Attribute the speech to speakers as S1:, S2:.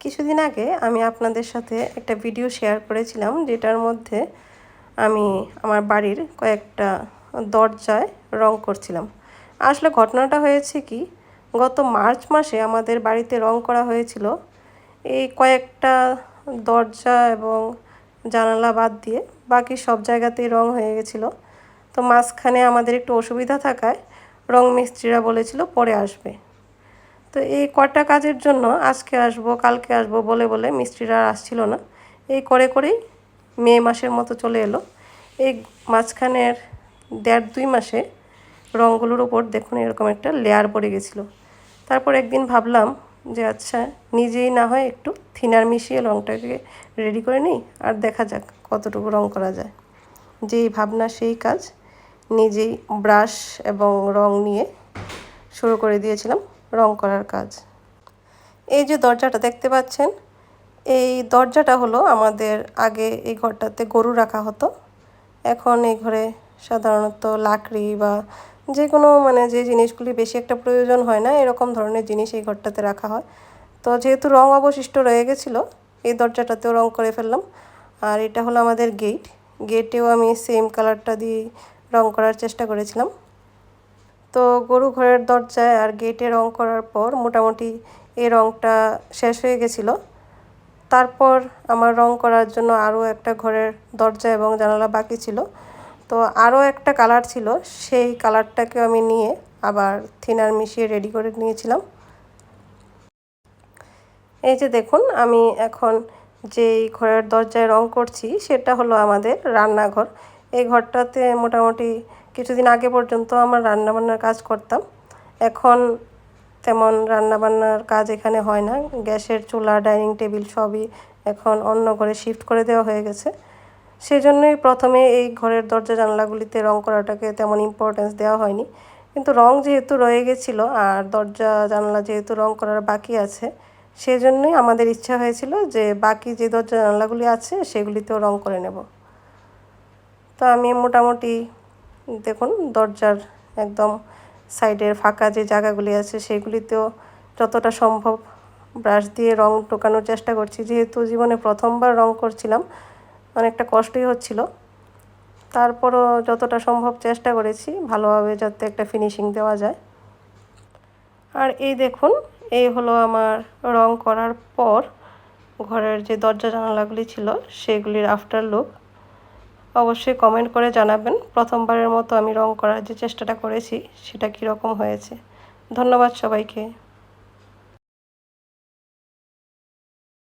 S1: কিছুদিন আগে আমি আপনাদের সাথে একটা ভিডিও শেয়ার করেছিলাম, যেটার মধ্যে আমি আমার বাড়ির কয়েকটা দরজায় রং করছিলাম। আসলে ঘটনাটা হয়েছে কি, গত মার্চ মাসে আমাদের বাড়িতে রং করা হয়েছিল। এই কয়েকটা দরজা এবং জানালা বাদ দিয়ে বাকি সব জায়গাতেই রং হয়ে গেছিল। তো মাঝখানে আমাদের একটু অসুবিধা থাকায় রং মিস্ত্রিরা বলেছিল পরে আসবে। তো এই কটা কাজের জন্য আজকে আসব, কালকে আসব বলে বলে মিস্ত্রিরা আর আসছিল না। এই করে করেই মে মাসের মতো চলে এলো। এই মাঝখানের দেড় দুই মাসে রঙগুলোর উপর দেখুন এরকম একটা লেয়ার পড়ে গেছিল। তারপর একদিন ভাবলাম যে আচ্ছা নিজেই না হয় একটু থিনার মিশিয়ে রঙটাকে রেডি করে নিই আর দেখা যাক কতটুকু রং করা যায়। যেই ভাবনা, সেই কাজ, নিজেই ব্রাশ এবং রং নিয়ে শুরু করে দিয়েছিলাম রং করার কাজ। এই যে দরজাটা দেখতে পাচ্ছেন, এই দরজাটা হলো আমাদের আগে এই ঘরটাতে গরু রাখা হতো। এখন এই ঘরে সাধারণত লাকড়ি বা যে কোনো মানে যে জিনিসগুলি বেশি একটা প্রয়োজন হয় না, এরকম ধরনের জিনিস এই ঘরটাতে রাখা হয়। তো যেহেতু রং অবশিষ্ট রয়ে গেছিল, এই দরজাটাতেও রং করে ফেললাম। আর এটা হলো আমাদের গেট। গেটেও আমি সেম কালারটা দিয়ে রং করার চেষ্টা করেছিলাম। তো গরু ঘরের দরজায় আর গেটে রং করার পর মোটামুটি এই রংটা শেষ হয়ে গেছিল। তারপর আমার রং করার জন্য আরও একটা ঘরের দরজা এবং জানালা বাকি ছিল। তো আরও একটা কালার ছিল, সেই কালারটাকে আমি নিয়ে আবার থিনার মিশিয়ে রেডি করে নিয়েছিলাম। এই যে দেখুন, আমি এখন যেই ঘরের দরজায় রং করছি, সেটা হলো আমাদের রান্নাঘর। এই ঘরটাতে মোটামুটি কিছুদিন আগে পর্যন্ত আমার রান্নাবান্নার কাজ করতাম। এখন তেমন রান্নাবান্নার কাজ এখানে হয় না। গ্যাসের চুলা, ডাইনিং টেবিল সবই এখন অন্য ঘরে শিফট করে দেওয়া হয়ে গেছে। সেই জন্যই প্রথমে এই ঘরের দরজা জানলাগুলিতে রং করাটাকে তেমন ইম্পর্টেন্স দেওয়া হয়নি। কিন্তু রং যেহেতু রয়ে গেছিল আর দরজা, জানলা যেহেতু রং করার বাকি আছে সেই জন্যই আমাদের ইচ্ছা হয়েছিল যে বাকি যে দরজা জানলাগুলি আছে সেগুলিতেও রং করে নেব। তো আমি মোটামুটি দেখুন, দরজার একদম সাইডের ফাঁকা যে জায়গাগুলি আছে, সেগুলিতেও যতটা সম্ভব ব্রাশ দিয়ে রং টোকানোর চেষ্টা করছি। যেহেতু জীবনে প্রথমবার রং করছিলাম, অনেকটা কষ্টই হচ্ছিল। তারপরও যতটা সম্ভব চেষ্টা করেছি, ভালোভাবে যাতে একটা ফিনিশিং দেওয়া যায়। আর এই দেখুন, এই হলো আমার রং করার পর ঘরের যে দরজা জানালাগুলি ছিল, সেগুলির আফটার লুক অবশ্যই কমেন্ট করে জানাবেন। প্রথমবারের মতো আমি রং করার যে চেষ্টাটা করেছি, সেটা কীরকম হয়েছে। ধন্যবাদ সবাইকে।